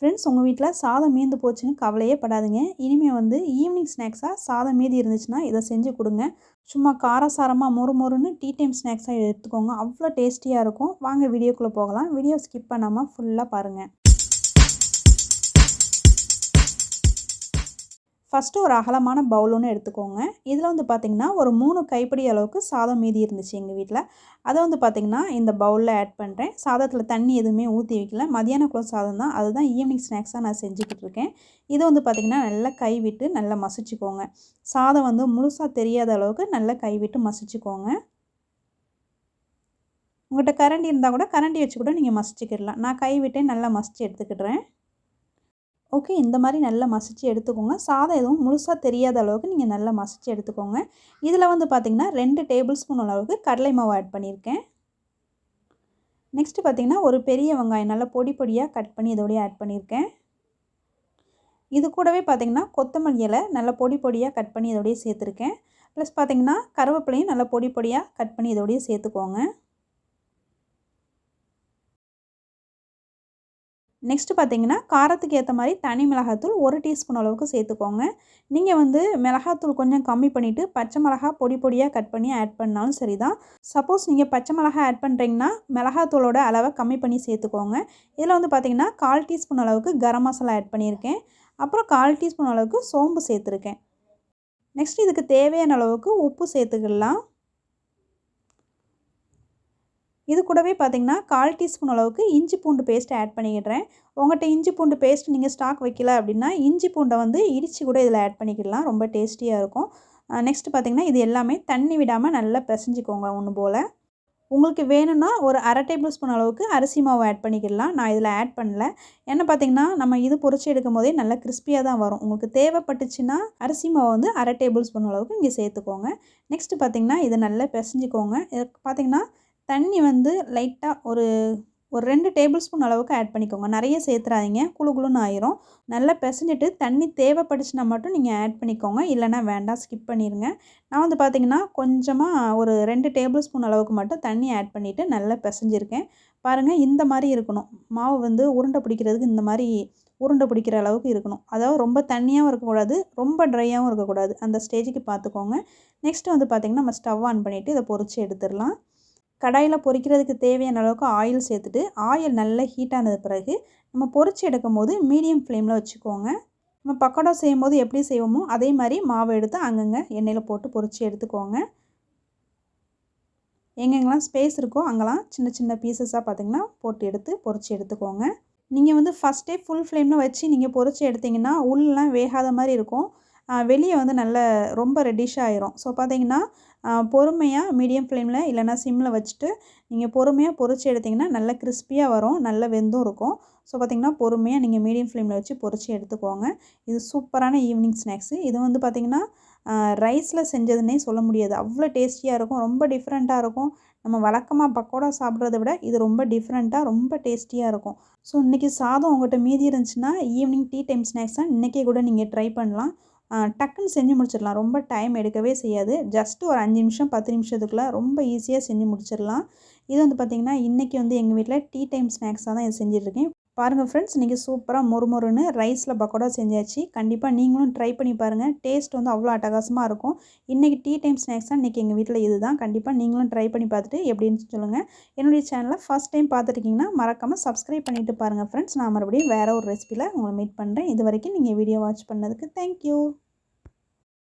Friends உங்கள் வீட்டில் சாதம் மீந்து போச்சுன்னு கவலையே படாதுங்க. இனிமேல் வந்து ஈவினிங் ஸ்நாக்ஸாக சாதம் மீதி இருந்துச்சுன்னா இதை செஞ்சு கொடுங்க. சும்மா காரசாரமாக மொறு மொறுன்னு டீ டைம் ஸ்நாக்ஸாக எடுத்துக்கோங்க. அவ்வளோ டேஸ்டியாக இருக்கும். வாங்க வீடியோக்குள்ளே போகலாம். வீடியோ ஸ்கிப் பண்ணாமல் ஃபுல்லாக பாருங்கள் ஃபஸ்ட்டு ஒரு அகலமான பவுல் ஒன்று எடுத்துக்கோங்க. இதில் வந்து பார்த்திங்கன்னா ஒரு மூணு கைப்பிடி அளவுக்கு சாதம் மீதி இருந்துச்சு எங்கள் வீட்டில் அதை வந்து பார்த்திங்கன்னா இந்த பவுலில் ஆட் பண்ணுறேன் சாதத்தில் தண்ணி எதுவுமே ஊற்றி வைக்கல. மதியான குளம் சாதம் தான். அதுதான் ஈவினிங் ஸ்நாக்ஸாக நான் செஞ்சுக்கிட்டு இருக்கேன். இதை வந்து பார்த்திங்கன்னா நல்லா கை விட்டு நல்லா மசிச்சுக்கோங்க. சாதம் வந்து முழுசாக தெரியாத அளவுக்கு நல்லா கை விட்டு மசிச்சுக்கோங்க. உங்கள்கிட்ட கரண்டி இருந்தால் கூட கரண்டி வச்சு கூட நீங்கள் மசிச்சுக்கிடலாம். நான் கை விட்டே நல்லா மசித்து எடுத்துக்கிடுறேன். ஓகே இந்த மாதிரி நல்லா மசிச்சு எடுத்துக்கோங்க. சாதம் எதுவும் முழுசாக தெரியாத அளவுக்கு நீங்கள் நல்லா மசிச்சு எடுத்துக்கோங்க. இதில் வந்து பார்த்திங்கன்னா ரெண்டு டேபிள் ஸ்பூன் அளவுக்கு கடலை மாவு ஆட் பண்ணியிருக்கேன். நெக்ஸ்ட்டு பார்த்திங்கன்னா ஒரு பெரிய வெங்காயம் நல்லா பொடி பொடியாக கட் பண்ணி இதோடய ஆட் பண்ணியிருக்கேன். இது கூடவே பார்த்திங்கன்னா கொத்தமல்லி இலை நல்லா பொடி பொடியாக கட் பண்ணி இதோடய சேர்த்துருக்கேன். ப்ளஸ் பார்த்திங்கன்னா கருவேப்பிலையும் நல்லா பொடி பொடியாக கட் பண்ணி இதோடய சேர்த்துக்கோங்க. நெக்ஸ்ட்டு பார்த்தீங்கன்னா காரத்துக்கு ஏற்ற மாதிரி தனி மிளகாத்தூள் ஒரு டீஸ்பூன் அளவுக்கு சேர்த்துக்கோங்க. நீங்கள் வந்து மிளகாத்தூள் கொஞ்சம் கம்மி பண்ணிவிட்டு பச்சை மிளகா பொடி பொடியாக கட் பண்ணி ஆட் பண்ணாலும் சரி தான் சப்போஸ் நீங்கள் பச்சை மிளகா ஆட் பண்ணுறீங்கன்னா மிளகாத்தூளோட அளவை கம்மி பண்ணி சேர்த்துக்கோங்க. இதில் வந்து பார்த்திங்கன்னா கால் டீஸ்பூன் அளவுக்கு கரம் மசாலா ஆட் பண்ணியிருக்கேன். அப்புறம் கால் டீஸ்பூன் அளவுக்கு சோம்பு சேர்த்துருக்கேன். நெக்ஸ்ட் இதுக்கு தேவையான அளவுக்கு உப்பு சேர்த்துக்கலாம். இது கூடவே பார்த்திங்கன்னா கால் டீஸ்பூன் அளவுக்கு இஞ்சி பூண்டு பேஸ்ட் ஆட் பண்ணிக்கிடுறேன் உங்கள்கிட்ட இஞ்சி பூண்டு பேஸ்ட் நீங்கள் ஸ்டாக் வைக்கல அப்படின்னா இஞ்சி பூண்டை வந்து இடித்து கூட இதில் ஆட் பண்ணிக்கிடலாம் ரொம்ப டேஸ்டியாக இருக்கும். நெக்ஸ்ட்டு பார்த்திங்கன்னா இது எல்லாமே தண்ணி விடாமல் நல்லா பிசைஞ்சிக்கோங்க ஒன்று போல். உங்களுக்கு வேணும்னா ஒரு அரை டேபிள் ஸ்பூன் அளவுக்கு அரிசி மாவு ஆட் பண்ணிக்கிடலாம் நான் இதில் ஆட் பண்ணல. என்ன பார்த்திங்கன்னா நம்ம இது பொறிச்சு எடுக்கும் போதே நல்லா கிறிஸ்பியாக தான் வரும். உங்களுக்கு தேவைப்பட்டுச்சுன்னா அரிசி மாவு வந்து அரை டேபிள் ஸ்பூன் அளவுக்கு இங்கே சேர்த்துக்கோங்க. நெக்ஸ்ட்டு பார்த்திங்கன்னா இதை நல்லா பிசைஞ்சிக்கோங்க. பார்த்திங்கன்னா தண்ணி வந்து லைட்டாக ஒரு ஒரு ரெண்டு டேபிள் ஸ்பூன் அளவுக்கு ஆட் பண்ணிக்கோங்க. நிறைய சேர்த்துறாதீங்க. குழு குழுன்னு ஆயிரும். நல்லா பிசைஞ்சிட்டு தண்ணி தேவைப்பட்டுச்சுன்னா மட்டும் நீங்கள் ஆட் பண்ணிக்கோங்க. இல்லைனா வேண்டாம். ஸ்கிப் பண்ணிடுங்க நான் வந்து பார்த்திங்கன்னா கொஞ்சமாக ஒரு ரெண்டு டேபிள் ஸ்பூன் அளவுக்கு மட்டும் தண்ணி ஆட் பண்ணிவிட்டு நல்லா பிசைஞ்சிருக்கேன். பாருங்கள் இந்த மாதிரி இருக்கணும். மாவு வந்து உருண்டை பிடிக்கிறதுக்கு இந்த மாதிரி உருண்டை பிடிக்கிற அளவுக்கு இருக்கணும். அதாவது ரொம்ப தண்ணியாகவும் இருக்கக்கூடாது. ரொம்ப ட்ரையாகவும் இருக்கக்கூடாது. அந்த ஸ்டேஜுக்கு பார்த்துக்கோங்க நெக்ஸ்ட்டு வந்து பார்த்திங்கன்னா நம்ம ஸ்டவ் ஆன் பண்ணிவிட்டு இதை பொறிச்சு எடுத்துடலாம். கடாயில் பொரிக்கிறதுக்கு தேவையான அளவுக்கு ஆயில் சேர்த்துட்டு ஆயில் நல்லா ஹீட் ஆனது பிறகு நம்ம பொரிச்சு எடுக்கும் போது மீடியம் ஃப்ளேமில் வச்சுக்கோங்க. நம்ம பக்கோடா செய்யும் போது எப்படி செய்வோமோ அதே மாதிரி மாவை எடுத்து அங்கங்கே எண்ணெயில் போட்டு பொரிச்சு எடுத்துக்கோங்க. எங்கெங்கெல்லாம் ஸ்பேஸ் இருக்கோ அங்கெல்லாம் சின்ன சின்ன பீசஸாக பார்த்திங்கன்னா போட்டு எடுத்து பொரிச்சு எடுத்துக்கோங்க. நீங்கள் வந்து ஃபஸ்ட்டே ஃபுல் ஃப்ளேமில் வச்சு நீங்கள் பொரித்து எடுத்திங்கன்னா உள்ளெலாம் வேகாத மாதிரி இருக்கும். வெளியே வந்து நல்ல ரொம்ப ரெட்டிஷாக ஆயிரும். ஸோ பார்த்தீங்கன்னா பொறுமையாக மீடியம் ஃப்ளேமில் இல்லைனா சிம்மில் வச்சுட்டு நீங்கள் பொறுமையாக பொறிச்சு எடுத்திங்கன்னா நல்ல கிறிஸ்பியாக வரும் நல்ல வெந்தும் இருக்கும். ஸோ பார்த்திங்கன்னா பொறுமையாக நீங்கள் மீடியம் ஃப்ளேமில் வச்சு பொறிச்சு எடுத்துக்கோங்க. இது சூப்பரான ஈவினிங் ஸ்நாக்ஸு இது வந்து பார்த்திங்கன்னா ரைஸில் செஞ்சதுன்னே சொல்ல முடியாது. அவ்வளோ டேஸ்டியாக இருக்கும் ரொம்ப டிஃப்ரெண்ட்டாக இருக்கும். நம்ம வழக்கமாக பக்கோடா சாப்பிட்றத விட இது ரொம்ப டிஃப்ரெண்ட்டாக ரொம்ப டேஸ்டியாக இருக்கும். ஸோ இன்றைக்கி சாதம் உங்கள்கிட்ட மீதி இருந்துச்சுன்னா ஈவினிங் டீ டைம் ஸ்நாக்ஸாக இன்றைக்கே கூட நீங்கள் ட்ரை பண்ணலாம். டக்குன்னு செஞ்சு முடிச்சிடலாம். ரொம்ப டைம் எடுக்கவே செய்யாது. ஜஸ்ட்டு ஒரு அஞ்சு நிமிஷம் பத்து நிமிஷத்துக்குள்ளே ரொம்ப ஈஸியாக செஞ்சு முடிச்சிடலாம். இது வந்து பார்த்திங்கன்னா இன்றைக்கி வந்து எங்கள் வீட்டில் டீ டைம் ஸ்நாக்ஸாக தான் இது செஞ்சிட்ருக்கேன் பாருங்கள் ஃப்ரெண்ட்ஸ் இன்றைக்கி சூப்பராக மொறுமொறுன்னு ரைஸில் பக்கோடா செஞ்சாச்சு. கண்டிப்பாக நீங்களும் ட்ரை பண்ணி பாருங்கள் டேஸ்ட் வந்து அவ்வளோ அட்டகாசமாக இருக்கும். இன்றைக்கி டீ டைம் ஸ்நாக்ஸ் தான் இன்றைக்கி எங்கள் வீட்டில் இது தான் கண்டிப்பாக நீங்களும் ட்ரை பண்ணி பார்த்துட்டு எப்படின்னு சொல்லுங்கள் என்னுடைய சேனலை ஃபஸ்ட் டைம் பார்த்துருக்கீங்கன்னா மறக்காமல் சப்ஸ்கிரைப் பண்ணிவிட்டு பாருங்கள் ஃப்ரெண்ட்ஸ் நான் மறுபடியும் வேறு ஒரு ரெசிபியில் உங்களை மீட் பண்ணுறேன் இது வரைக்கும் நீங்கள் வீடியோ வாட்ச் பண்ணதுக்கு தேங்க்யூ